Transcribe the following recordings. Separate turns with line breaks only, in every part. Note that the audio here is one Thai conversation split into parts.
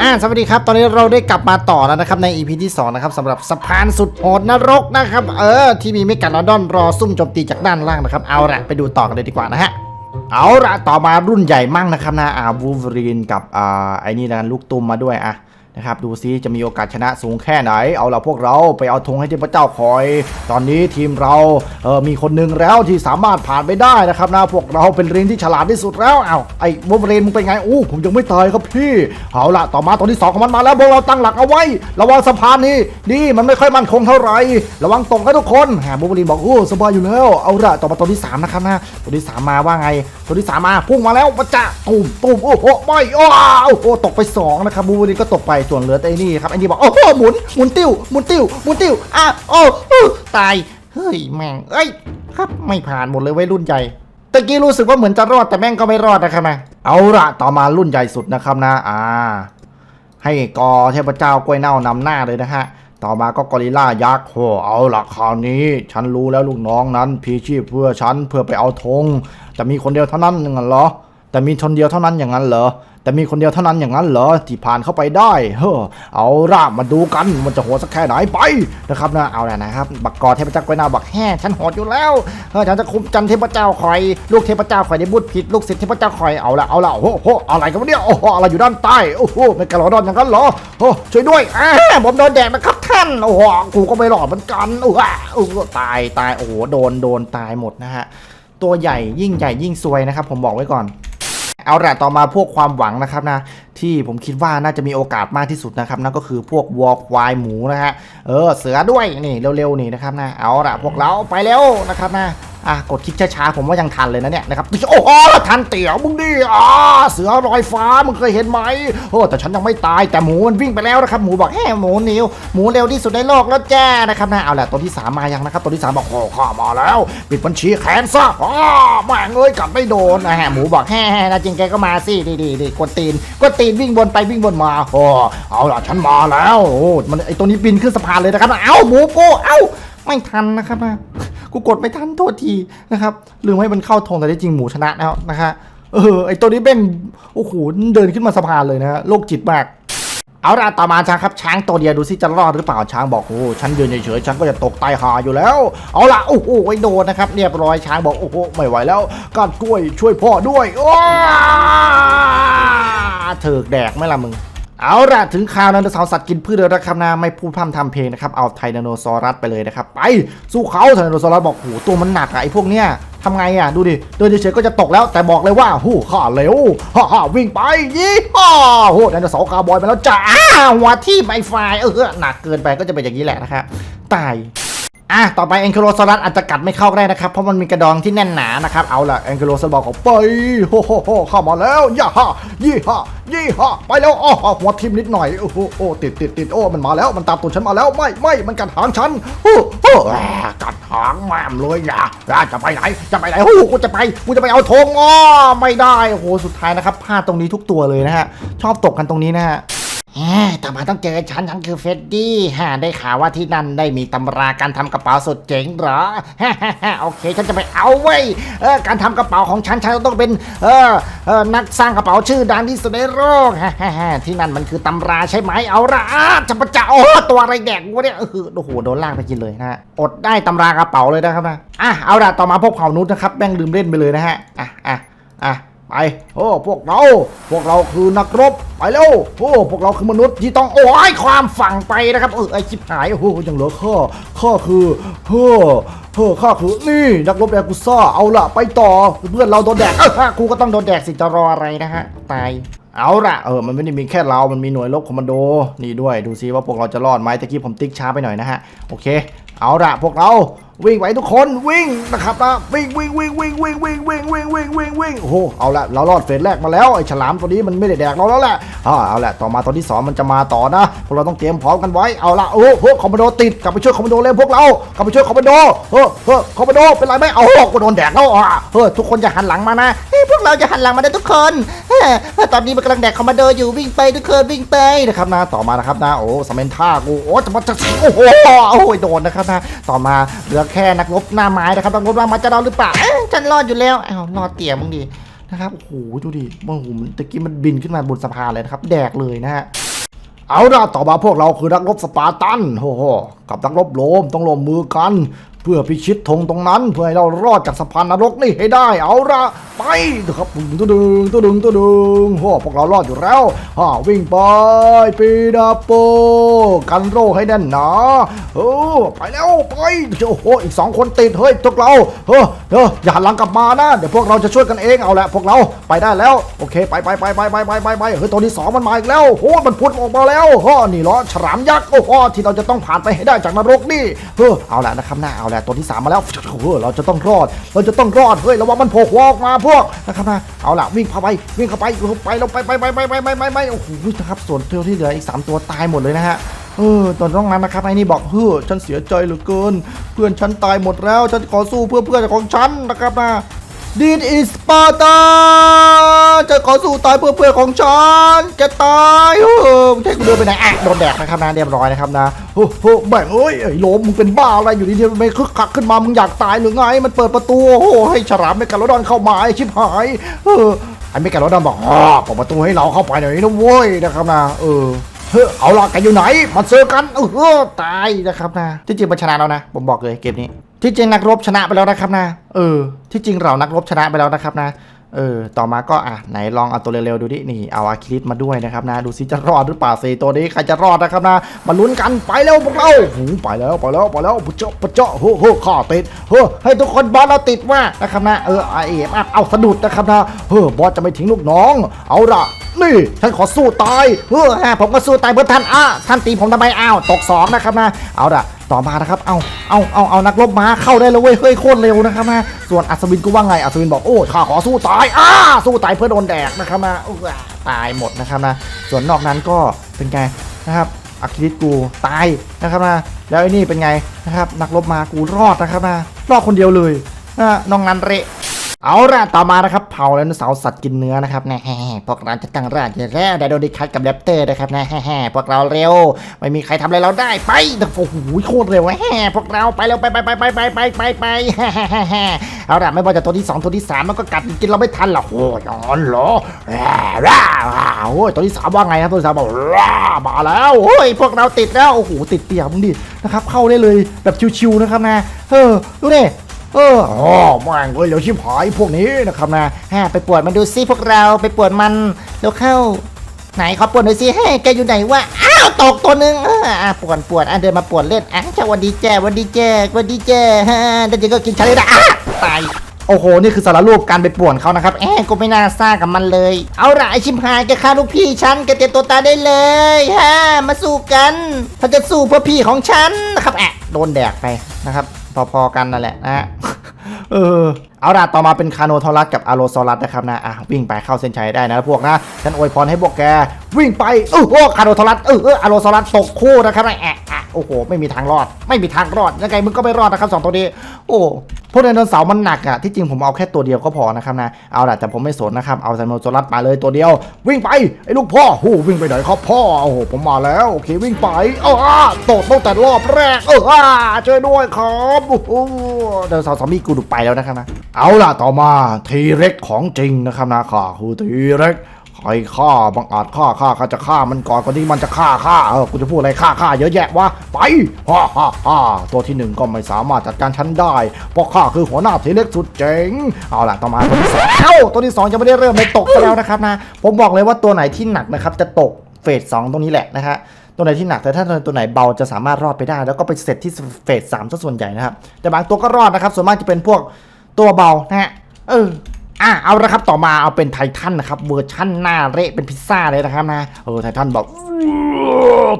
อ่าสวัสดีครับ ตอนนี้เราได้กลับมาต่อแล้วนะครับใน EP ที่ 2 นะครับสำหรับสะพานสุดโหดนรกนะครับ เออ ที่มีเมกาลอดอนรอซุ่มโจมตีจากด้านล่างนะครับ เอาละไปดูต่อกันเลยดีกว่านะฮะ เอาละต่อมารุ่นใหญ่มั่งนะครับนะอ่าวูฟรีนกับอ่าไอ้นี่นะลูกตุ้มมาด้วยอะ นะครับดูซิจะมีโอกาสชนะสูงแค่ไหน เอาละพวกเราไปเอาธงให้เทพเจ้าคอย ตอนนี้ทีมเราเออมีคนหนึ่งแล้วที่สามารถผ่านไปได้นะครับนะพวกเราเป็นเรนที่ฉลาดที่สุดแล้วเอาไอ้วูฟรีนมึงเป็นไงอู้ผมยังไม่ตายครับพี่เอาละต่อมาตอนที่สองของมันมาแล้วพวกเราตั้งหลักเอาไว้ ระวังสะพานนี้นี่มันไม่ค่อยมั่นคงเท่าไหร่ระวังตกนะทุกคนแหมวูฟรีนบอกโอ้สบายอยู่แล้วเอาละต่อมาตัวที่สามนะครับนะตัวที่สามมาว่าไง ตัวที่สามมาพุ่งมาแล้วมาจะตุ่มตุ่มโอ้โหไม่อ้โอ้โหตกไปสองนะครับบูบูนี่ก็ตกไปส่วนเหลือแต่ไอ้นี่ครับไอ้นี่บอกโอ้โหหมุนหมุนติ้วหมุนติ้วหมุนติ้วอะโอ้ตายเฮ้ยแม่งเอ้ยครับไม่ผ่านหมดเลยไว้ยรุ่นใหญ่ตะกี้รู้สึกว่าเหมือนจะรอดแต่แม่งก็ไม่รอดนะครับนะเอาละต่อมารุ่นใหญ่สุดนะครับนะอ่า ให้กอเทพเจ้ากล้วยเน่านำหน้าเลยนะฮะต่อมาก็กอริลล่ายักษ์โหเอาละคราวนี้ ฉันรู้แล้วลูกน้องนั้นพีชีพเพื่อฉันเพื่อไปเอาธงจะมีคนเดียวเท่านั้นอย่งนั้นเหรอ แต่มีคนเดียวเท่านั้นอย่างนั้นเหรอ แต่มีคนเดียวเท่านั้นอย่างนั้นเหรอที่ผ่านเข้าไปได้ เฮ้อ เอาละมาดูกัน มันจะโหดสักแค่ไหนไปนะครับนะ เอาละนะครับ บักกอเทพเจ้ากวยนาบักแห่ฉันโหดอยู่แล้วเออฉันจะคุมจันเทพเจ้าคอย ลูกเทพเจ้าคอยได้บุตรผิด ลูกศิษย์เทพเจ้าคอย เอาละเอาละโอ้โห อะไรกันวะเนี่ย โอ้โห อะไรอยู่ด้านใต้ โอ้โหเป็นกระโดดอย่างนั้นเหรอโอ้ช่วยด้วยอ่าผมโดนแดดนะครับท่าน โอ้โห กูก็ไม่รอดเหมือนกันโอ้โหโอ้โหตาย ตาย โอ้โห โดน โดน ตายหมดนะฮะ ตัวใหญ่ยิ่งใหญ่ยิ่งซวยนะครับ ผมบอกไว้ก่อน เอาละต่อมาพวกความหวังนะครับนะที่ผมคิดว่าน่าจะมีโอกาสมากที่สุดนะครับนั่นก็คือพวกวอลควายหมูนะฮะเออเสือด้วยนี่เร็วๆนี่นะครับนะเอาละพวกเราไปแล้วนะครับนะ อะกดคลิกช้าๆผมว่ายังทันเลยนะเนี่ยนะครับโอ้โหทันเตี๋ยวมึงดิอ่าเสือลอยฟ้ามึงเคยเห็นไหมโอ้แต่ฉันยังไม่ตายแต่หมูมันวิ่งไปแล้วนะครับหมูบอกแฮ่หมูนิวหมูเร็วที่สุดในโลกแล้วจ้นะครับนะเอาแหละตัวที่สามมายังนะครับตัวที่สามบอกโอ้ข้ามาแล้วปิดบัญชีแขนซะอ้าแม่งเอ้ยกัดไม่โดนนะฮะหมูบอกแฮ่นะจริงแกก็มาสิดีดีดีกดตีนกดตีนวิ่งวนไปวิ่งวนมาโอ้เอาล่ะฉันมาแล้วโอ้มันไอตัวนี้บินขึ้นสะพานเลยนะครับ เอ้าหมูกูเอ้าไม่ทันนะครับนะ กูกดไม่ทันโทษทีนะครับลืมให้มันเข้าธงแต่ที่จริงหมูชนะแล้วนะฮะเออไอตัวนี้เป็นโอ้โหเดินขึ้นมาสะพานเลยนะฮะโรคจิตมากเอาละต่อมาช้างครับช้างตัวเดียวดูสิจะรอดหรือเปล่าช้างบอกโอ้ฉันยืนเฉยๆฉันก็จะตกตายหาอยู่แล้ว เอาละโอ้โหไว้โดนนะครับเรียบร้อยช้างบอกโอ้โหไม่ไหวแล้วก้านกล้วยช่วยพ่อด้วยอ้าเถิกแดกไม่ละมึง เอาละถึงคราวนั้นเสาร์สัตว์กินพืชแล้วนะครับนะไม่พูดพร่ำทำเพลงนะครับเอาไทนโนซอรัสไปเลยนะครับไปสู้เขาไทนโนซอรัสบอกโอ้โหตัวมันหนักอะไอพวกเนี้ยทำไงอะดูดิเดินเฉยๆก็จะตกแล้วแต่บอกเลยว่าหู้ข้าเร็วฮ่าฮ่าวิ่งไปยี่ห้าโหไดโนเสาร์คาร์บอยไปแล้วจ้าหัวที่ไมไฟเออหนักเกินไปก็จะเป็นอย่างนี้แหละนะครับตาย อะ ต่อไปแองเคิโลซอรัสอาจจะกัดไม่เข้าได้นะครับ เพราะมันมีกระดองที่แน่นหนานะครับ เอาล่ะแองเคิโลซอรัสบอกออกไปโฮโฮโฮเข้ามาแล้วย่าฮ่ายี่ฮ่ายี่ฮ่าไปแล้วอ้อหัวทิมนิดหน่อยโอ้โหโอ้ติดติดติดโอ้มันมาแล้วมันตามตัวฉันมาแล้วไม่ไม่มันกัดหางฉันโอ้โหแหม่กัดหางแม่มเลยอย่าอย่าจะไปไหนจะไปไหนโอ้กูจะไปกูจะไปเอาธงอ้อไม่ได้โอ้โหสุดท้ายนะครับพลาดตรงนี้ทุกตัวเลยนะฮะชอบตกกันตรงนี้นะฮะ แต่มาต้องเจอฉันฉันคือเฟดดี้ฮะได้ข่าวว่าที่นั่นได้มีตำราการทำกระเป๋าสุดเจ๋งเหรอโอเค ฉันจะไปเอาไว้เออการทำกระเป๋าของฉันฉันต้องเป็นเออเออนักสร้างกระเป๋าชื่อดังที่สุดในโลกที่นั่นมันคือตำราใช่ไหมเอาละจะประจะโอ้ตัวอะไรแดกวะเนี่ยเออโอ้โหโดนลากไปกินเลยนะฮะอดได้ตำรากระเป๋าเลยนะครับนะอะเอาละต่อมาพวกเผานุษย์นะครับแม่งลืมเล่นไปเลยนะฮะอะอะอะ ไปโอ้พวกเรา พวกเราคือนักรบไปเร็วโอ้พวกเราคือมนุษย์ที่ต้องโอ้ยความฝั่งไปนะครับเออไอชิบหายโอ้โหยังเหลือข้อข้อคือเฮ้อเฮ้อข้าคือนี่นักรบแดกกุซ่าเอาละไปต่อเพื่อนเราโดนแดกเออกูก็ต้องโดนแดกสิจะรออะไรนะฮะตายเอาละเออ มันไม่ได้มีแค่เรา มันมีหน่วยรบคอมมานโด นี่ด้วย ดูซิว่าพวกเราจะรอดไหมตะกี้ผมติ๊กช้าไปหน่อยนะฮะ โอเค เอาละพวกเรา วิ่งไปทุกคนวิ่งนะครับนะวิ่งวิ่งวิ่งวิ่งวิ่งวิ่งวิ่งวิ่งวิ่งวิ่งวิ่งโอ้โหเอาละเรารอดเฟสแรกมาแล้วไอ้ฉลามตัวนี้มันไม่ได้แดกเราแล้วแหละอ่าเอาละต่อมาตอนที่สองมันจะมาต่อนะพวกเราต้องเตรียมพร้อมกันไว้เอาละโอ้โหคอมมานโดติดกลับไปช่วยคอมมานโดเลยพวกเรากลับไปช่วยคอมมานโดเฮ้อเฮ้อคอมมานโดเป็นไรไหมเอากูโดนแดกแล้วอะเฮ้อทุกคนอย่าหันหลังมานะเฮ้ยพวกเราจะหันหลังมาได้ทุกคนเฮ้ยตอนนี้มันกำลังแดกคอมมานโดอยู่วิ่งไปทุกคนวิ่งไปนะครับนะต่อมานะครับนะโอ้สเมนท่ากูโอ้จะมาจะโอ้โหโอ้ยโดนนะครับนะต่อมาเลือแค่นักรบหน้าไม้นะครับนักรบว่ามันจะรอดหรือเปล่าเอ้ฉันรอดอยู่แล้วเอ้ารอดเตี่ยมึงดีนะครับโอ้โหดูดิโอ้โหมันตะกี้มันบินขึ้นมาบนสะพานเลยนะครับ แดกเลยนะฮะเอาละต่อมาพวกเราคือนักรบสปาร์ตันโอ้โหกับนักรบโรมต้องรวมมือกัน เพื่อพิชิตธงตรงนั้น เพื่อให้เรารอดจากสะพานนรกนี่ให้ได้ เอาละไปนะครับตุ้ดึงตุ้ดึงตุ้ดึงโอ้พวกเรารอดอยู่แล้วฮ่าวิ่งไปปีดาโปกันโรคให้แน่นหนาเออไปแล้วไปโอ้โหอีกสองคนติดเฮ้ยพวกเราเฮ้อเฮ้ออย่าหันหลังกลับมานะเดี๋ยวพวกเราจะช่วยกันเองเอาละพวกเราไปได้แล้วโอเคไปไปไปไปไปไปไปไปเฮ้ยตัวที่สองมันมาอีกแล้วโอ้มันพุดออกมาแล้วฮ่อนี่เหรอฉลามยักษ์โอ้โหที่เราจะต้องผ่านไปให้ได้จากนรกนี่เฮ้อเอาละนะครับหน้าเอาแหละตัวที่ 3 มาแล้วเฮ้เราจะต้องรอด เราจะต้องรอด เฮ้ยระวังมันโผล่ออกมาพวกนะครับนะ เอาล่ะวิ่งเข้าไปวิ่งเข้าไปไปเราไปไปไปไปไปไปไปโอ้โหนะครับส่วนตัวที่เหลืออีก 3 ตัวตายหมดเลยนะฮะเออตอนร้องนั้นนะครับไอ้นี่บอกเฮ้อฉันเสียใจเหลือเกิน เพื่อนฉันตายหมดแล้ว ฉันขอสู้เพื่อเพื่อนของฉันนะครับนะ ดินอิสปาตาจะขอสู้ตายเพื่อเพื่อของฉันจะตายเออไม่ใช่กูเดินไปไหนอะโดนแดกนะครับนะเรียบร้อยนะครับนะโอ้โหแบ่งเอ้ยไอ้โลมมึงเป็นบ้าอะไรอยู่ดีๆไม่คึกคักขึ้นมามึงอยากตายหรือไง มันเปิดประตูโอ้โหให้ฉลามในกาโลดอนเข้ามาไอ้ชิบหายเออไอ้เมกาโลดอนบอกอ๋อเปิดประตูให้เราเข้าไปหน่อยนะเว้ยนะครับนะเออเฮ้ยเอาล่ะแกันอยู่ไหนมาเจอกันเออตายนะครับนะที่จริงมันชนะแล้วนะ ผมบอกเลยเกมนี้ ที่จริงนักรบชนะไปแล้วนะครับนะ เออ ที่จริงเรานักรบชนะไปแล้วนะครับนะ เออ ต่อมาก็อะไหนลองเอาตัวเร็วๆดูดิ นี่เอาอาคิลิสมาด้วยนะครับนะ ดูซิจะรอดหรือเปล่าสีตัวนี้ใครจะรอดนะครับนะ มาลุ้นกันไปแล้วพวกเราหูไปแล้วไปแล้วไปแล้วปุจเจาะปุจเจาะเฮ้อเฮ้ข้อติดเฮ้ให้ทุกคนบอสเราติดว่านะครับนะ เออไอเอฟเอาสะดุดนะครับนะ เฮ้อบอสจะไม่ทิ้งลูกน้อง เอาละนี่ฉันขอสู้ตาย เฮ้อฮะผมก็สู้ตายเพื่อท่านอะท่านตีผมทำไมอ้าวตกสองนะครับนะ เอาละ ต่อมานะครับ เอาเอาเอาเอานักรบม้าเข้าได้แล้วเว้ย เฮ้ยโคตรเร็วนะครับมาส่วนอัศวินกูว่าไง อัศวินบอก โอ้ข้าขอสู้ตาย อ้า สู้ตายเพื่อโดนแดกนะครับมาตายหมดนะครับนะ ส่วนนอกนั้นก็เป็นไงนะครับอัคริลิสกูตายนะครับนะ แล้วไอ้นี่เป็นไงนะครับ นักรบมากูรอดนะครับนะ รอดคนเดียวเลยนะน้องนันเระ เอาละต่อมานะครับเผาแล้วเสาร์สัตว์กินเนื้อนะครับนะแฮ่พวกเราจะตั้งราชอยู่แล้วไดโดดิคัทกับแรปเตอร์นะครับนะแฮ่พวกเราเร็ว ไม่มีใครทำอะไรเราได้ไปโอ้โหโคตรเร็วแฮ่พวกเราไปเร็วไปไปไปไปไปไปไปไปแฮ่ๆเอาละไม่ว่าจะตัวที่สองตัวที่สามมันก็กัดกินเราไม่ทันหรอกโอ้ยอ๋อเหรอแร่แร่โอ้ยตัวที่สามว่าไงครับตัวที่สามบอกแร่มาแล้วโอ้ยพวกเราติดแล้วโอ้โหติดเปียกมึงดินะครับเข้าได้เลยแบบชิวๆนะครับนะเออดูดิ เอออ๋อแม่งเลยเดี๋ยวชิบหายพวกนี้นะครับนะฮะไปปวดมันดูซิพวกเราไปปวดมันเดี๋ยวเข้า ไหนขอปวดหน่อยสิเฮ้ยแกอยู่ไหนวะอ้าวตกตัวหนึ่งเอออะปวดปวดอะเดินมาปวดเล่นอะสวัสดีแจ้สวัสดีแจ้สวัสดีแจ้ฮะแต่จริงก็กินชาเลยนะอะตายโอ้โห นี่คือสารรูปการไปป่วนเขานะครับแอบกูไม่น่าซ่ากับมันเลย เอาละไอชิมหายแกฆ่าลูกพี่ฉันแกเตรียมตัวตายได้เลยฮะมาสู้กันถ้าจะสู้เพื่อพี่ของฉันนะครับแอะโดนแดกไปนะครับ พอๆกันนั่นแหละนะฮะเออเอาล่ะต่อมาเป็นคาโนทอรัสกับอาโรซอรัสนะครับนะอะวิ่งไปเข้าเส้นชัยได้นะพวกนะฉันอวยพรให้พวกแกวิ่งไปเออโอ้คาโนทอรัสเออเอออาโรซอรัสตกคู่นะครับนะแอะ โอ้โห ไม่มีทางรอด ไม่มีทางรอด ยังไงมึงก็ไม่รอดนะครับสองตัวนี้ โอ้ พวกไดโนเสาร์มันหนักอะที่จริงผมเอาแค่ตัวเดียวก็พอนะครับนะ เอาล่ะแต่ผมไม่สนนะครับ เอาไซโนโซรัสมาเลยตัวเดียว วิ่งไป ไอ้ลูกพ่อหูวิ่งไปไหนครับพ่อ โอ้โห ผมมาแล้ว โอเค วิ่งไปเอออ่าตกตั้งแต่รอบแรก เอออ่าช่วยด้วยครับโอ้โหไดโนเสาร์ซอมบี้กูดูไปแล้วนะครับนะ เอาล่ะต่อมาทีเร็กของจริงนะครับนะข้าคือทีเร็ก ใครฆ่าบังอาจฆ่าฆ่าข้าจะฆ่ามันก่อนก่อนที่มันจะฆ่าข้าเออกูจะพูดอะไรฆ่าฆ่าเยอะแยะวะไปฮ่าฮ่าฮ่าตัวที่หนึ่งก็ไม่สามารถจัดการฉันได้เพราะข้าคือหัวหน้าทีเล็กสุดเจ๋งเอาล่ะต่อมาตัวที่สองเอ้าตัวที่สองยังไม่ได้เริ่มเลยตกซะแล้วนะครับนะผมบอกเลยว่าตัวไหนที่หนักนะครับจะตกเฟสสองตรงนี้แหละนะฮะตัวไหนที่หนักแต่ถ้าตัวไหนเบาจะสามารถรอดไปได้ แล้วก็ไปเสร็จที่เฟสสามซะส่วนใหญ่นะครับแต่บางตัวก็รอดนะครับส่วนมากจะเป็นพวกตัวเบานะฮะเออ อะเอาละครับต่อมาเอาเป็นไททันนะครับเวอร์ชั่นหน้าเละเป็นพิซซ่าเลยนะครับนะเออไททันบอก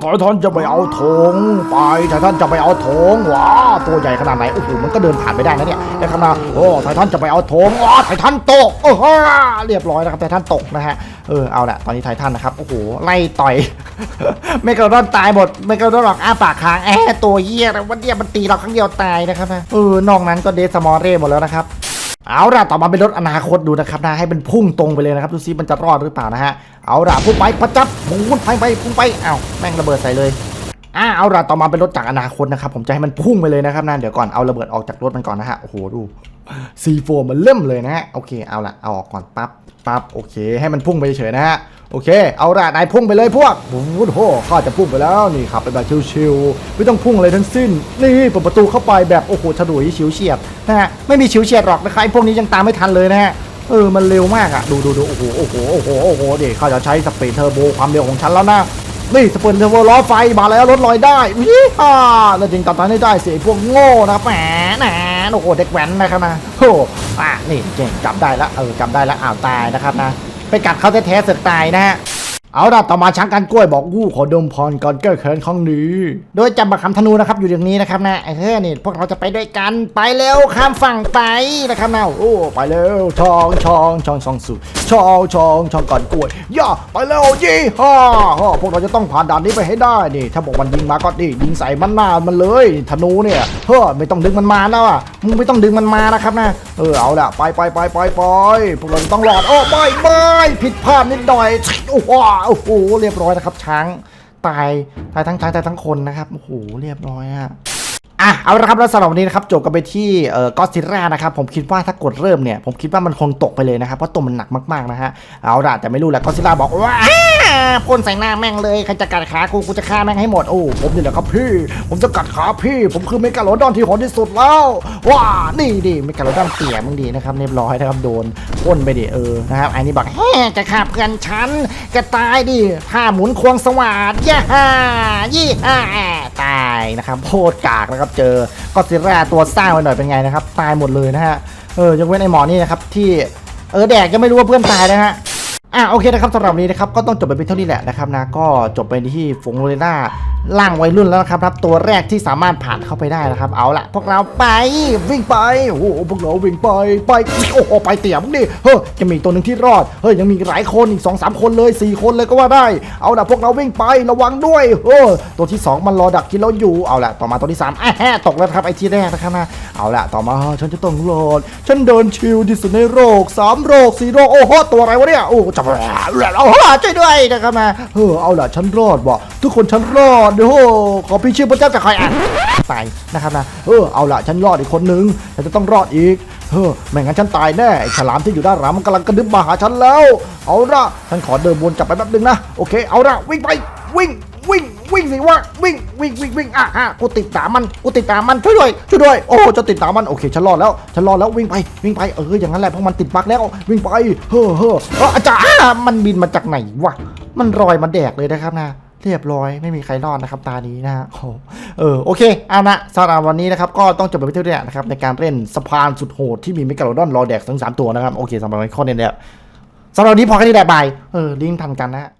ไททันจะไปเอาธงไปไททันจะไปเอาธงว้าตัวใหญ่ขนาดไหนโอ้โหมันก็เดินผ่านไปได้นะเนี่ยนะครับนะโอ้ไททันจะไปเอาธงว้าไททันตกโอ้โหเรียบร้อยนะครับไททันตกนะฮะเออเอาละตอนนี้ไททันนะครับโอ้โหไล่ต่อยเมกาโดอนตายหมดเมกาโดอนหลอกอ้าปากค้างแอะตัวเหี้ยแล้ววันเนี้ยมันตีเราครั้งเดียวตายนะครับนะเออนอกนั้นก็เดสมอร์เร่หมดแล้วนะครับ เอาล่ะต่อมาเป็นรถอนาคตดูนะครับนะให้มันพุ่งตรงไปเลยนะครับดูซิมันจะรอดหรือเปล่านะฮะเอาล่ะพุ่งไปประจับหมุนไปไปพุ่งไปอ้าวแม่งระเบิดใส่เลยอ่าเอาล่ะต่อมาเป็นรถจากอนาคตนะครับผมจะให้มันพุ่งไปเลยนะครับนะเดี๋ยวก่อนเอาระเบิดออกจากรถมันก่อนนะฮะโอ้โหดูซีโฟมันเลิ่มเลยนะฮะโอเคเอาล่ะเอาออกก่อนปั๊บปั๊บโอเค ให้มันพุ่งไปเฉยนะฮะ โอเค เอาละนายพุ่งไปเลยพวกโอ้โหข้าจะพุ่งไปแล้วนี่ขับไปแบบชิวๆไม่ต้องพุ่งอะไรทั้งสิ้น นี่เปิดประตูเข้าไปแบบโอ้โหฉลุยฉิวเฉียดนะฮะไม่มีฉิวเฉียดหรอกนะครับไอ้พวกนี้ยังตามไม่ทันเลยนะฮะเออมันเร็วมากอะดูดูดูโอ้โหโอ้โหโอ้โหโอ้โหเดี๋ยวข้าจะใช้สปีดเทอร์โบความเร็วของฉันแล้วนะนี่สเปิร์เทอร์โบล้อไฟมาแล้วรถลอยได้วิฮ่าแล้วจริงตัดท้ายได้ได้เสียพวกโง่นะแหมนะโอ้โหเด็กแว้นนะครับนะโอ้อะนี่เก่งจับได้แล้วเออจับได้แล้วอ้าวตายนะครับนะ ไปกัดเขาแท้ๆเสร็จตายนะฮะ เอาล่ะต่อมาช้างกันกล้วยบอกวู้ขอดมพรก่อนแก้แค้นครั้งนี้โดยจำบักคำธนูนะครับอยู่อย่างนี้นะครับนะไอ้เฮ้ยนี่พวกเราจะไปด้วยกันไปเร็วข้ามฝั่งไปนะครับนะโอ้ไปเร็วชองชองชองชองสุชองชองชองก่อนกล้วยย่าไปเร็วยี่ห้าพวกเราจะต้องผ่านด่านนี้ไปให้ได้นี่ ถ้าบอกมันยิงมาก็นี่ยิงใส่มันหน้ามันเลยธนูเนี่ยเฮ้อไม่ต้องดึงมันมาแล้วอะมึงไม่ต้องดึงมันมานะครับนะเออเอาล่ะไปไปไปไปไปพวกเราต้องรอดโอ้ไม่ไม่ผิดพลาดนิดหน่อยโอ้โหโอ้โหเรียบร้อยนะครับช้างตายตายทั้งช้างตายทั้งคนนะครับโอ้โหเรียบร้อยอะ อะเอาละครับแล้วสำหรับวันนี้นะครับจบกันไปที่เอ่อก็ซิล่านะครับผมคิดว่าถ้ากดเริ่มเนี่ยผมคิดว่ามันคงตกไปเลยนะครับเพราะตัวมันหนักมากๆนะฮะเอาละแต่ไม่รู้แหละก็ซิล่าบอกว่าพ่นใส่หน้าแม่งเลยใครจะกัดขากูกูจะฆ่าแม่งให้หมดโอ้ผมนี่แหละครับพี่ ผมจะกัดขาพี่ ผมคือเมกาโลดอนที่โหดที่สุดแล้วว้านี่ดิเมกาโลดอนเตี่ยมึงดีนะครับเรียบร้อยนะครับโดนพ่นไปดิเออนะครับอันนี้บอกแฮ่จะฆ่าเพื่อนฉันจะตายดิผ้าหมุนควงสวัสดย่าฮ่ายี่ห้าายนะครับโคตรกากนะครับเจอก็ซิร่าตัวสร้างไปหน่อยเป็นไงนะครับตายหมดเลยนะฮะเออยกเว้นไอหมอนี่นะครับที่เออแดกยังไม่รู้ว่าเพื่อนตายนะฮะ อะโอเคนะครับสำหรับนี้นะครับก็ต้องจบไปเป็นเท่านี้แหละนะครับนะก็จบไปที่ฝงโรเลน่าล่างวัยรุ่นแล้วนะครับครับ ตัวแรกที่สามารถผ่านเข้าไปได้นะครับ เอาละพวกเราไปวิ่งไปโอ้โหพวกเราวิ่งไปไปโอ้โหไปเตี่ยมดิเฮ้ยจะมีตัวหนึ่งที่รอดเฮ้ยยังมีหลายคนอีกสองสามคนเลยสี่คนเลยก็ว่าได้ เอาละพวกเราวิ่งไประวังด้วยเออตัวที่สองมันรอดักกินเราอยู่เอาละต่อมาตัวที่สามอะแฮตกแล้วครับไอ้ที่แรกนะครับนะเอาละต่อมาฉันจะต้องรอดฉันเดินชิลที่สุดในโลกสามโลกสี่โลกโอ้โหตัวอะไรวะเนี่ยโอ้จเอาช่วยด้วยนะครับแม่เออเอาล่ะฉันรอดว่ะทุกคนฉันรอดโอ้โหขอพี่ชื่อพระเจ้าจะคอยอ่านตายนะครับนะเออเอาล่ะฉันรอดอีกคนนึงฉันจะต้องรอดอีกเออไม่งั้นฉันตายแน่ฉลามที่อยู่ด้านหลังมันกำลังกระดึบมาหาฉันแล้ว เอาละฉันขอเดินวนกลับไปแป๊บนึงนะ โอเค เอาละวิ่งไป วิ่ง วิ่ง วิ่งสิวะวิ่งวิ่งวิ่งวิ่งอะอะกูติดตามมันกูติดตามมันช่วยด้วยช่วยด้วยโอ้จะติดตามมันโอเคฉันรอดแล้วฉันรอดแล้ววิ่งไปวิ่งไปเอออย่างนั้นแหละเพราะมันติดบั๊กแล้ววิ่งไปเฮ้อเฮ้อเอออาจารย์มันบินมาจากไหนวะมันรอยมาแดกเลยนะครับนะเรียบร้อยไม่มีใครรอดนะครับตานี้นะฮะโอ้เออโอเคเอานะสำหรับวันนี้นะครับก็ต้องจบไปเท่านี้นะครับในการเล่นสะพานสุดโหดที่มีเมกาโลดอนรอแดกทั้งสามตัวนะครับโอเคสำหรับวันข้อนี้เนี่ยสำหรับวันนี้พอแค่นี้แหละบายเออลิงก์ทันกันนะ